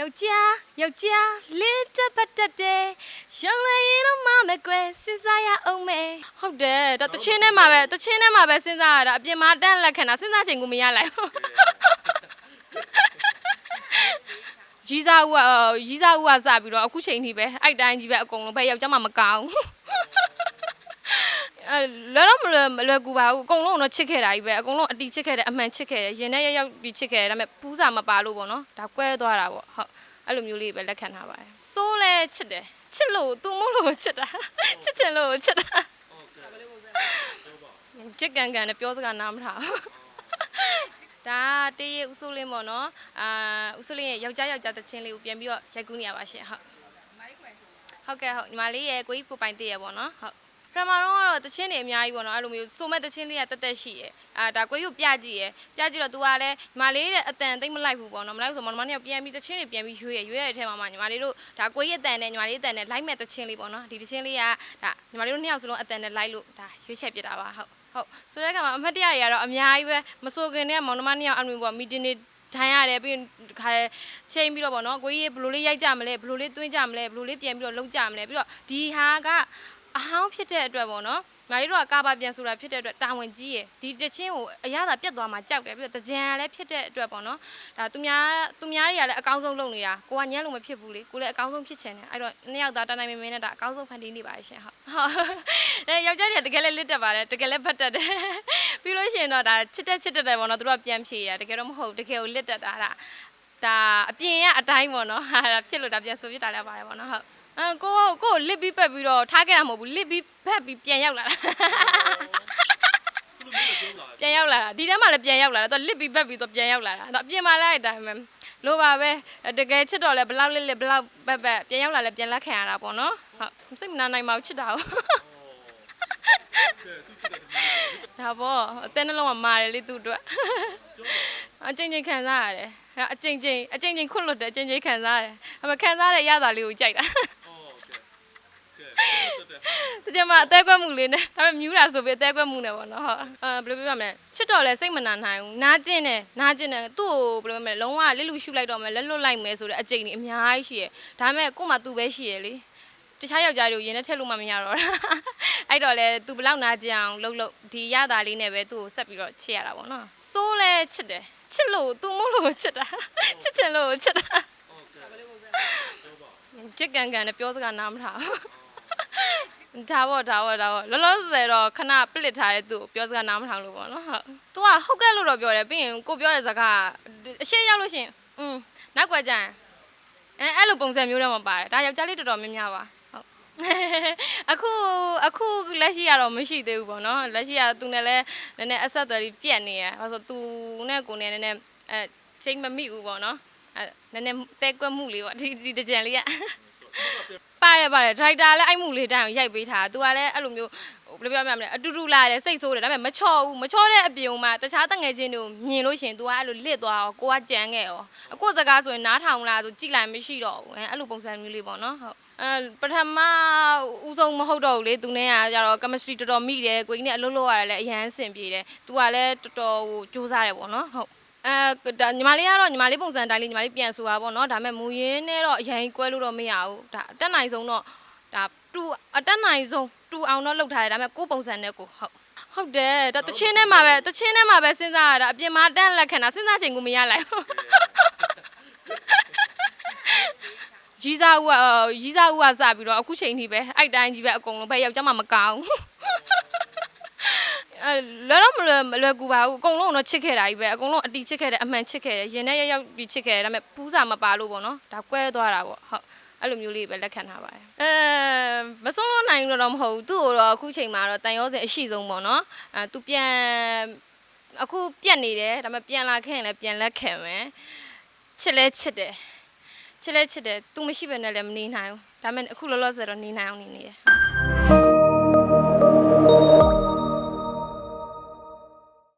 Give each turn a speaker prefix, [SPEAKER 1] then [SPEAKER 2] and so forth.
[SPEAKER 1] ယောက်ျားယောက်ျားလင်းတက်ပတ်တက်တယ်ရောင်လည်းရင်တော့မမကွယ်စဉ်းစားရအောင်မယ်ဟုတ်တယ်ဒါတချင်းထဲမှာပဲတချင်းထဲမှာပဲစဉ်းစားရတာအပြင်မှာတန်းလက်ခံတာစဉ်းစားချိန်ကိုမရလိုက်ဘူးကြီးစားဦးကအော်ကြီးစားဦးကစပြီးတော့အခုချိန်ထိပဲအဲ့တိုင်းကြီးပဲအကုန်လုံးပဲယောက်ျားမှမကောင်းဘူး အဲလွယ်တော့မလွယ်မလွယ်ကူပါဘူးအကုန်လုံးတော့ချစ်ခဲ့တာကြီးပဲအကုန်လုံးအတီချစ်ခဲ့တယ်အမှန်ချစ်ခဲ့တယ်ရင်ထဲရောက်ရောက်ဒီချစ်ခဲ့တယ်ဒါပေမဲ့ပူးစာမပါလို့ပေါ့နော်ဒါကွဲသွားတာပေါ့ဟုတ်အဲ့လိုမျိုးလေးပဲလက်ခံထားပါတယ်စိုးလဲချစ်တယ်ချစ်လို့သူမို့လို့ချစ်တာချစ်ချင်လို့ချစ်တာချစ်ကန်ကန်နဲ့ပြောစကားနားမထားဘူးဒါတေးရဦးစိုးလင်းပေါ့နော်အာဦးစိုးလင်းရဲ့ယောက်ျားယောက်ျားတချင်းလေးကိုပြန်ပြီးတော့ရိုက်ကူးနေရပါရှင်ဟုတ်ဟုတ်ကဲ့ဟုတ်ညီမလေးရဲ့ကိုကြီးကိုပိုင်တေးရပေါ့နော်ဟုတ် ပထမတော့ကတော့တချင်းတွေအများကြီးပေါ့နော်အဲ့လိုမျိုးစိုးမဲ့တချင်းလေးကတက်တက်ရှိရယ်အာဒါကိုကြီးကိုပြကြည့်ရယ်ပြကြည့်တော့ तू ကလည်းညီမလေးရဲ့အတန်သိမ့်မလိုက်ဘူးပေါ့နော်မလိုက်ဘူးဆိုမောင်နှမနှစ်ယောက်ပြန်ပြီးတချင်းတွေပြန်ပြီးရွေးရယ်ရွေးရတဲ့အထက်မှာမှညီမလေးတို့ဒါကိုကြီးအတန်နဲ့ညီမလေးအတန်နဲ့လိုက်မဲ့တချင်းလေးပေါ့နော်ဒီတချင်းလေးကဒါညီမလေးတို့နှစ်ယောက်စလုံးအတန်နဲ့လိုက်လို့ဒါရွေးချက်ပြတာပါဟုတ်ဟုတ်ဆိုတဲ့အခါမှာအမှတ်တရတွေကတော့အများကြီးပဲမစိုးခင်နဲ့မောင်နှမနှစ်ယောက်အမျိုးပေါ့မီတင်နေထိုင်ရတယ်ပြီးရင်ခါချိန်ပြီးတော့ပေါ့နော်ကိုကြီးဘယ်လိုလေးရိုက်ကြမလဲဘယ်လိုလေးသွင်းကြမလဲဘယ်လိုလေးပြန်ပြီးတော့လှုပ်ကြမလဲပြီးတော့ဒီဟာက အဟောင်းဖြစ်တဲ့အတွက်ပေါ့နော်ညီမလေးတို့ကကာဘာပြန်ဆိုတာဖြစ်တဲ့အတွက်တာဝန်ကြီးရယ်ဒီတချင်းကိုအရသာပြတ်သွားမှကြောက်တယ်ပြီးတော့တကြံလည်းဖြစ်တဲ့အတွက်ပေါ့နော်ဒါသူများသူများတွေကလည်းအကောင်းဆုံးလုပ်နေတာကိုကညံ့လို့မဖြစ်ဘူးလေကိုလည်းအကောင်းဆုံးဖြစ်ချင်တယ်အဲ့တော့နှစ်ယောက်သားတနိုင်မင်းမင်းနဲ့ဒါအကောင်းဆုံးဖန်တီးနေပါရှင်ဟုတ်ဟုတ်အဲယောက်ျားတွေကတကယ်လည်းလစ်တက်ပါတယ်တကယ်လည်းဖတ်တတ်တယ်ပြီးလို့ရှိရင်တော့ဒါချစ်တက်ချစ်တက်တယ်ပေါ့နော်သူတို့ကပြန်ဖြေရတကယ်တော့မဟုတ်တကယ်ကိုလစ်တက်တာဒါဒါအပြင်ရအတိုင်းပေါ့နော်ဟာဒါဖြစ်လို့ဒါပြန်ဆိုပြတာလည်းပါတယ်ပေါ့နော်ဟုတ် အဲကိုကိုကိုလစ်ပြီးပက်ပြီးတော့ထားခဲ့တာမဟုတ်ဘူးလစ်ပြီးဖက်ပြီးပြန်ရောက်လာတာပြန်ရောက်လာတာဒီထဲမှာလည်းပြန်ရောက်လာတာသူကလစ်ပြီးဘက်ပြီးသူပြန်ရောက်လာတာတော့အပြင်မှာလည်းအဲ့တိုင်းပဲလို့ပါပဲတကယ်ချစ်တော့လဲဘလောက်လစ်လစ်ဘလောက်ဘက်ဘက်ပြန်ရောက်လာလဲပြန်လက်ခံရတာပေါ့နော်ဟုတ်စိတ်မနာနိုင်ပါဘူးချစ်တာဟုတ်ဒါပေါ့အသက်နှလုံးကမာတယ်လေသူ့အတွက်အကျဉ်းချင်းခံစားရတယ်အကျဉ်းချင်းအကျဉ်းချင်းခွတ်လွတ်တယ်အကျဉ်းချင်းခံစားရတယ်အမခံစားတဲ့အရသာလေးကိုကြိုက်တာတ ကြမှာအသေးကွက်မှုလေးနဲ့ဒါပေမဲ့မြူးတာဆိုပြီးအသေးကွက်မှုနဲ့ပေါ့နော်ဟုတ်အဲဘယ်လိုပြောရမလဲချစ်တော်လဲစိတ်မနာနိုင်ဘူးနားကျင်တယ်နားကျင်တယ်သူ့ကိုဘယ်လိုပြောမလဲလုံးဝလစ်လူရှုလိုက်တော့မယ်လက်လွတ်လိုက်မယ်ဆိုတဲ့အကြိမ်ကြီးအများကြီးရှိရယ်ဒါပေမဲ့ကို့မှာသူ့ပဲရှိရယ်လေတခြားယောက်ျားတွေကိုရင်ထဲထည့်လို့မှမရတော့တာအဲ့တော့လဲသူဘလောက်နာကျင်အောင်လှုပ်လှုပ်ဒီရတာလေးနဲ့ပဲသူ့ကိုဆက်ပြီးတော့ချစ်ရတာပေါ့နော်စိုးလဲချစ်တယ်ချစ်လို့သူမို့လို့ချစ်တာချစ်ချင်လို့ချစ်တာချစ်ကန်ကန်နဲ့ပြောစကားနားမထားဘူး ဒါပေါ့ဒါပေါ့ဒါပေါ့လောလောဆယ်တော့ခဏပလစ်ထားတဲ့သူကိုပြောစကားနားမထောင်လို့ပေါ့နော်ဟုတ်။ तू ကဟုတ်ကဲ့လို့တော့ပြောတယ်ပြီးရင်ကိုပြောတဲ့စကားအရှိရောက်လို့ရှရင်อืมနောက်ကွယ်ကြရင်အဲအဲ့လိုပုံစံမျိုးတော့မပါတယ်ဒါယောက်ျားလေးတော်တော်များများပါဟုတ်အခုအခုလက်ရှိကတော့မရှိသေးဘူးပေါ့နော်လက်ရှိကသူနဲ့လည်းနည်းနည်းအဆက်အသွယ်ကြီးပြတ်နေရဘာလို့ဆိုသူနဲ့ကိုနဲ့နည်းနည်းအဲချိန်မမိဘူးပေါ့နော်အဲနည်းနည်းတဲကွက်မှုလေးပေါ့ဒီဒီတကြံလေးက ပါတယ်ပါတယ်ဒရိုက်တာလည်းအဲ့မှုလေးတိုင်းကိုရိုက်ပေးထားသူကလည်းအဲ့လိုမျိုးဟိုဘယ်လိုပြောမလဲအတူတူလာတယ်စိတ်ဆိုးတယ်ဒါပေမဲ့မချော့ဘူးမချော့တဲ့အပြင်မှာတခြားတငယ်ချင်းတွေကိုမြင်လို့ရှင်သူကအဲ့လိုလစ်သွားရောကိုကကြံခဲ့ရောအကိုစကားဆိုရင်နားထောင်လားဆိုကြည်လိုက်မရှိတော့ဘူးအဲ့လိုပုံစံမျိုးလေးပေါ့နော်ဟုတ်အဲပထမဦးဆုံးမဟုတ်တော့ဘူးလေသူနဲ့ကကြတော့ chemistry တော်တော်မိတယ်ကိုင်းနဲ့အလုပ်လုပ်ရတယ်လည်းအရန်အဆင်ပြေတယ်သူကလည်းတော်တော်ဟိုစူးစမ်းတယ်ပေါ့နော်ဟုတ် အဲဒါညီမလေးကတော့ညီမလေးပုံစံတိုင်းလေးညီမလေးပြန်ဆိုတာပေါ့နော်ဒါပေမဲ့မူရင်းနဲ့တော့အရင်ကွဲလို့တော့မရဘူးဒါအတက်နိုင်ဆုံးတော့ဒါတူအတက်နိုင်ဆုံးတူအောင်တော့လုပ်ထားတယ်ဒါပေမဲ့ကိုယ်ပုံစံနဲ့ကိုဟုတ်ဟုတ်တယ်ဒါတချင်းထဲမှာပဲတချင်းထဲမှာပဲစဉ်းစားရတာအပြင်မှာတန်းလက်ခံတာစဉ်းစားချိန်ကိုမရလိုက်ဘူးကြီးစားဦးကအော်ကြီးစားဦးကစပြီးတော့အခုချိန်ထိပဲအဲ့တိုင်းကြီးပဲအကုန်လုံးပဲယောက်ျားမှမကောင်းဘူးအဲ လွယ်တော့မလွယ်မလွယ်ကူပါဘူးအကုန်လုံးတော့ချစ်ခဲ့တာကြီးပဲအကုန်လုံးအတီချစ်ခဲ့တယ်အမှန်ချစ်ခဲ့တယ်ရင်ထဲရောက်ရောက်ဒီချစ်ခဲ့တယ်ဒါပေမဲ့ပူးစာမပါလို့ပေါ့နော်ဒါကွဲသွားတာပေါ့ဟုတ်အဲ့လိုမျိုးလေးပဲလက်ခံထားပါတယ်အဲမဆုံးလို့နိုင်လို့တော့မဟုတ်ဘူးသူ့ကိုတော့အခုချိန်မှာတော့တန်ရောစင်အရှိဆုံးပေါ့နော်အဲသူပြန်အခုပြက်နေတယ်ဒါပေမဲ့ပြန်လာခဲ့ရင်လည်းပြန်လက်ခံမယ်ချစ်လဲချစ်တယ်ချစ်လဲချစ်တယ်သူမရှိဘဲနဲ့လည်းမနေနိုင်ဘူးဒါပေမဲ့အခုလောလောဆယ်တော့နေနိုင်အောင်နေနေတယ်